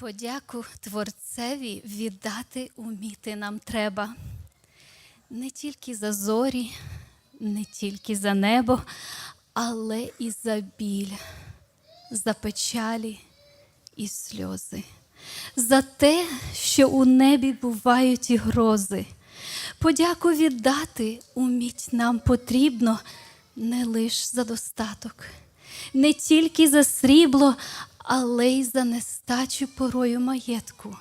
Подяку Творцеві віддати уміти нам треба. Не тільки за зорі, не тільки за небо, але і за біль, за печалі і сльози, за те, що у небі бувають і грози. Подяку віддати уміть нам потрібно не лиш за достаток, не тільки за срібло, але й за нестачу порою маєтку,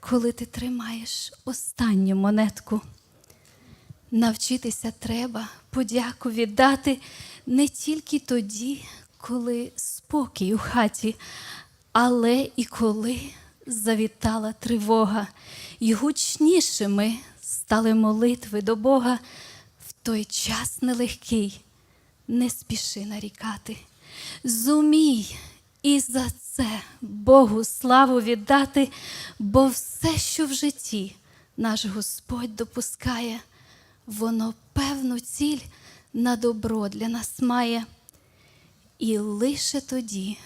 коли ти тримаєш останню монетку. Навчитися треба подяку віддати не тільки тоді, коли спокій у хаті, але і коли завітала тривога, і гучнішими стали молитви до Бога в той час нелегкий. Не спіши нарікати, зумій і за це Богу славу віддати, бо все, що в житті наш Господь допускає, воно певну ціль на добро для нас має. І лише тоді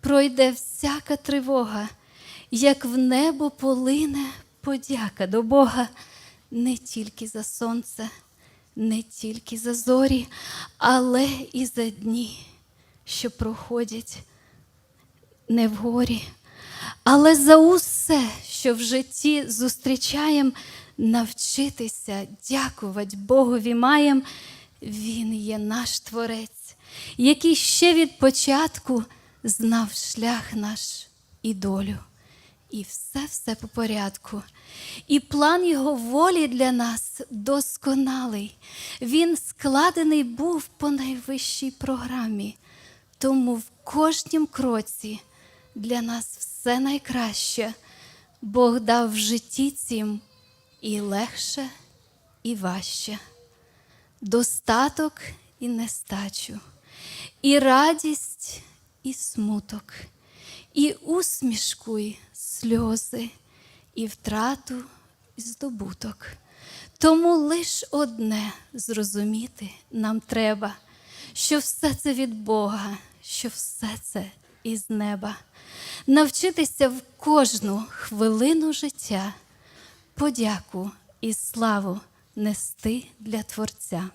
пройде всяка тривога, як в небо полине подяка до Бога не тільки за сонце, не тільки за зорі, але і за дні, що проходять не в горі, але за усе, що в житті зустрічаєм, навчитися дякувати Богові маєм. Він є наш Творець, який ще від початку знав шлях наш і долю. І все-все по порядку. І план його волі для нас досконалий. Він складений був по найвищій програмі. Тому в кожнім кроці для нас все найкраще. Бог дав в житті цім і легше, і важче, достаток і нестачу, і радість, і смуток, і усмішку, і сльози, і втрату, і здобуток. Тому лиш одне зрозуміти нам треба, що все це від Бога, що все це із неба. Навчитися в кожну хвилину життя подяку і славу нести для Творця.